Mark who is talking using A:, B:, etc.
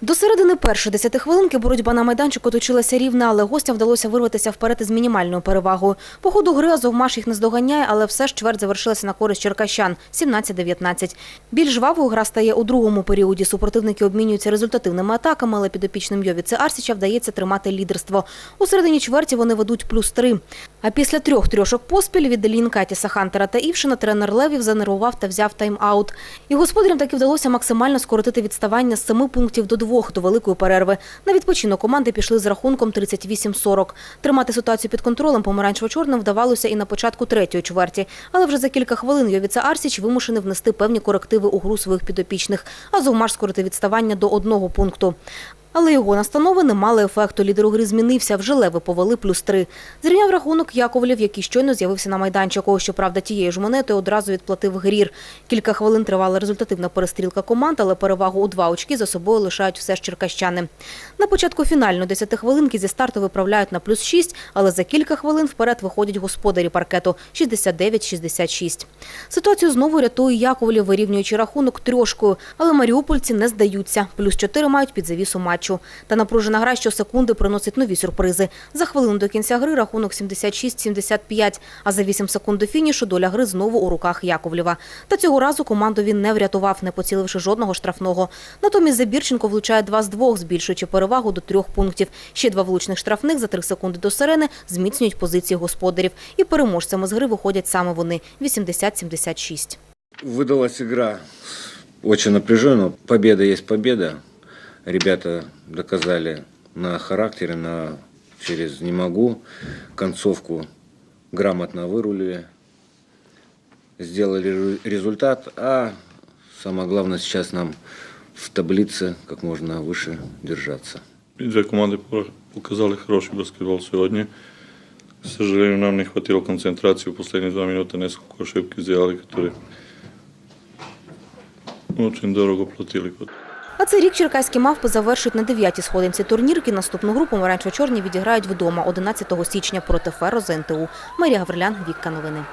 A: До середини першої десяти хвилинки боротьба на майданчику точилася рівна, але гостям вдалося вирватися вперед із мінімальною перевагою. По ходу гри Азовмаш їх не здоганяє, але все ж чверть завершилася на користь черкащан – 17-19. Більш жвавою гра стає у другому періоді. Супротивники обмінюються результативними атаками, але підопічним Йовіце Арсіча вдається тримати лідерство. У середині чверті вони ведуть плюс три. А після трьох трьошок поспіль від Делін Катіса Хантера та Івшина тренер Левів занервував та взяв тайм-аут. І господарям таки вдалося максимально скоротити відставання з семи пунктів до двох до великої перерви. На відпочинок команди пішли з рахунком 38-40. Тримати ситуацію під контролем помаранчево-чорним вдавалося і на початку третьої чверті. Але вже за кілька хвилин Йовіца Арсіч вимушений внести певні корективи у гру своїх підопічних. А Зовмаш скоротив відставання до одного пункту. Але його настанови не мали ефекту. Лідер гри змінився, вже леви повели плюс три. Зрівняв рахунок Яковлів, який щойно з'явився на майданчику. Щоправда, тією ж монетою одразу відплатив Грір. Кілька хвилин тривала результативна перестрілка команд, але перевагу у два очки за собою лишають все ж черкащани. На початку фінальної десятихвилинки зі старту виправляють на плюс шість, але за кілька хвилин вперед виходять господарі паркету 69-66. Ситуацію знову рятує Яковлів, вирівнюючи рахунок трьошкою, але маріупольці не здаються. Плюс чотири мають під завісу матчу. Та напружена гра щосекунди приносить нові сюрпризи. За хвилину до кінця гри рахунок 76-75, а за 8 секунд до фінішу доля гри знову у руках Яковлєва. Та цього разу команду він не врятував, не поціливши жодного штрафного. Натомість Забірченко влучає два з двох, збільшуючи перевагу до трьох пунктів. Ще два влучних штрафних за три секунди до сирени зміцнюють позиції господарів. І переможцями з гри виходять саме вони – 80-76.
B: Выдалась игра очень напряженная. Победа есть победа. Ребята доказали на характере, на через «не могу». Концовку грамотно вырулили. Сделали результат. А самое главное сейчас нам в таблице как можно выше держаться.
C: Две команды показали хороший баскетбол сегодня. К сожалению, нам не хватило концентрации в последние два минуты. Несколько ошибки сделали, которые очень дорого платили.
A: Цей рік черкаські мавпи завершують на дев'ятій сходинці турнірки. Наступну групу помаранчево-чорні відіграють вдома 11 січня проти ФЕРО ЗНТУ. Марія Гаврилян, Вікка Новини.